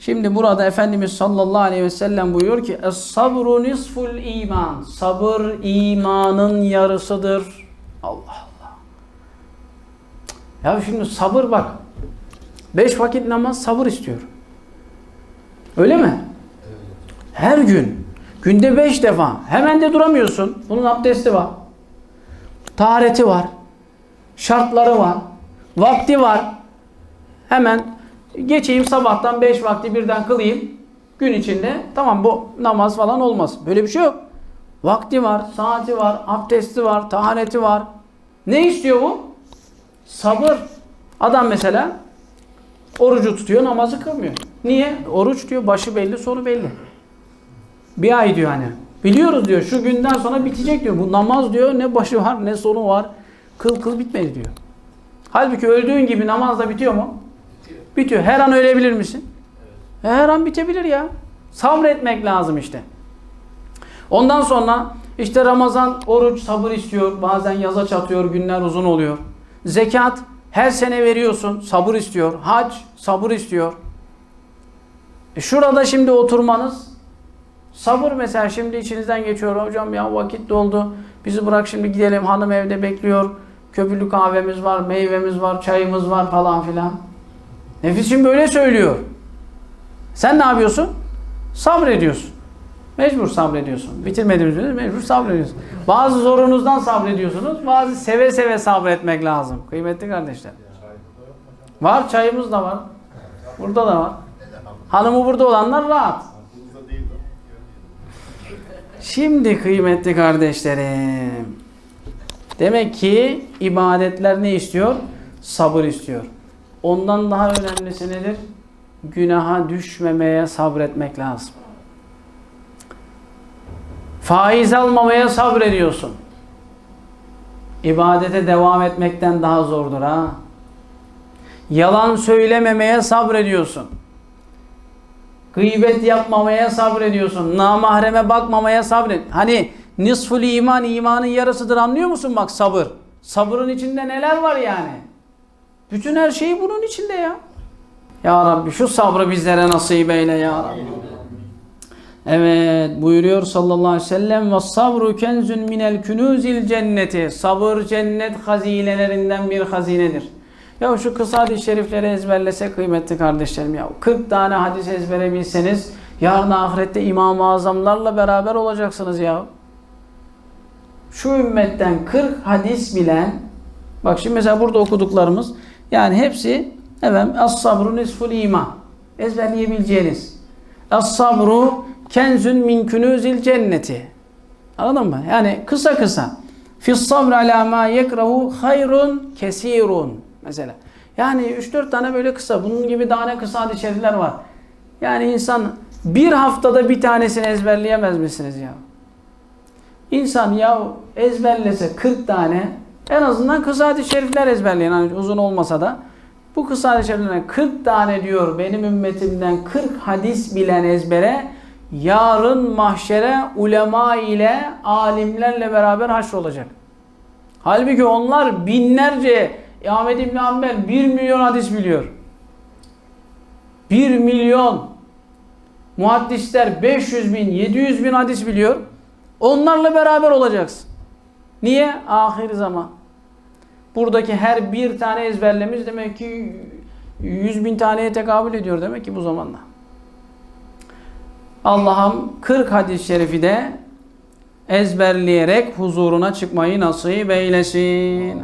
Şimdi burada Efendimiz sallallahu aleyhi ve sellem buyuruyor ki Es-sabru nisful iman. Sabır imanın yarısıdır. Allah Allah. Ya şimdi sabır bak. Beş vakit namaz sabır istiyor. Öyle mi? Her gün. Günde beş defa. Hemen de duramıyorsun. Bunun abdesti var. Tahareti var. Şartları var. Vakti var. Hemen geçeyim sabahtan beş vakti birden kılayım. Gün içinde tamam bu namaz falan olmaz. Böyle bir şey yok. Vakti var, saati var, abdesti var, tahareti var. Ne istiyor bu? Sabır. Adam mesela orucu tutuyor, namazı kılmıyor. Niye? Oruç diyor, başı belli, sonu belli. Bir ay diyor hani. Biliyoruz diyor, şu günden sonra bitecek diyor. Bu namaz diyor, ne başı var, ne sonu var. Kıl kıl bitmedi diyor. Halbuki öldüğün gibi namaz da bitiyor mu? Bitiyor. Her an ölebilir misin? Her an bitebilir ya. Sabretmek lazım işte. Ondan sonra işte Ramazan oruç sabır istiyor. Bazen yaza çatıyor, günler uzun oluyor. Zekat her sene veriyorsun, sabır istiyor. Hac sabır istiyor. E şurada şimdi oturmanız sabır mesela şimdi içinizden geçiyor. Hocam ya vakit doldu. Bizi bırak şimdi gidelim. Hanım evde bekliyor. Köpüklü kahvemiz var, meyvemiz var, çayımız var falan filan. Nefis şimdi böyle söylüyor. Sen ne yapıyorsun? Sabrediyorsun. Mecbur sabrediyorsun. Bitirmediğimiz sürece mecbur sabrediyorsun. Bazı zorunuzdan sabrediyorsunuz. Bazı seve seve sabretmek lazım. Kıymetli kardeşler. Var çayımız da var. Burada da var. Hanımı burada olanlar rahat. Şimdi kıymetli kardeşlerim. Demek ki ibadetler ne istiyor? Sabır istiyor. Ondan daha önemlisi nedir? Günaha düşmemeye sabretmek lazım. Faiz almamaya sabrediyorsun. İbadete devam etmekten daha zordur ha. Yalan söylememeye sabrediyorsun. Gıybet yapmamaya sabrediyorsun. Namahreme bakmamaya sabret. Hani nisful iman imanın yarısıdır anlıyor musun bak sabır. Sabırın içinde neler var yani? Bütün her şey bunun içinde ya. Ya Rabbi şu sabrı bizlere nasip eyle ya Rabbi. Evet buyuruyor sallallahu aleyhi ve sellem ve sabru kenzun minel kunuzil cenneti. Sabır cennet hazinelerinden bir hazinedir. Ya şu kısa hadis-i şerifleri ezberlese kıymetli kardeşlerim ya. 40 tane hadis ezbere yarın ahirette İmam-ı Azamlarla beraber olacaksınız ya. Şu ümmetten 40 hadis bilen bak şimdi mesela burada okuduklarımız yani hepsi efendim as-sabru nisful iman ezberleyebileceğiniz. Es-sabru kenzun min kunuzil cenneti. Anladın mı? Yani kısa kısa. Fis sabr ala ma yekrahu hayrun kesirun. Mesela. Yani 3-4 tane böyle kısa. Bunun gibi daha ne kısa şerifler var. Yani insan bir haftada bir tanesini ezberleyemez misiniz ya? İnsan ya ezberlese 40 tane en azından kısa hadis-i şerifler ezberleyin. Hani uzun olmasa da. Bu kısa hadis-i şeriflerden 40 tane diyor benim ümmetimden 40 hadis bilen ezbere yarın mahşere ulema ile alimlerle beraber haşr olacak. Halbuki onlar binlerce Ahmed İbni Hanbel 1 milyon hadis biliyor. 1 milyon muhaddisler 500 bin 700 bin hadis biliyor. Onlarla beraber olacaksın. Niye? Ahir zaman. Buradaki her bir tane ezberlemiz demek ki 100 bin taneye tekabül ediyor demek ki bu zamanda. Allah'ım 40 hadis-i şerifi de ezberleyerek huzuruna çıkmayı nasip eylesin.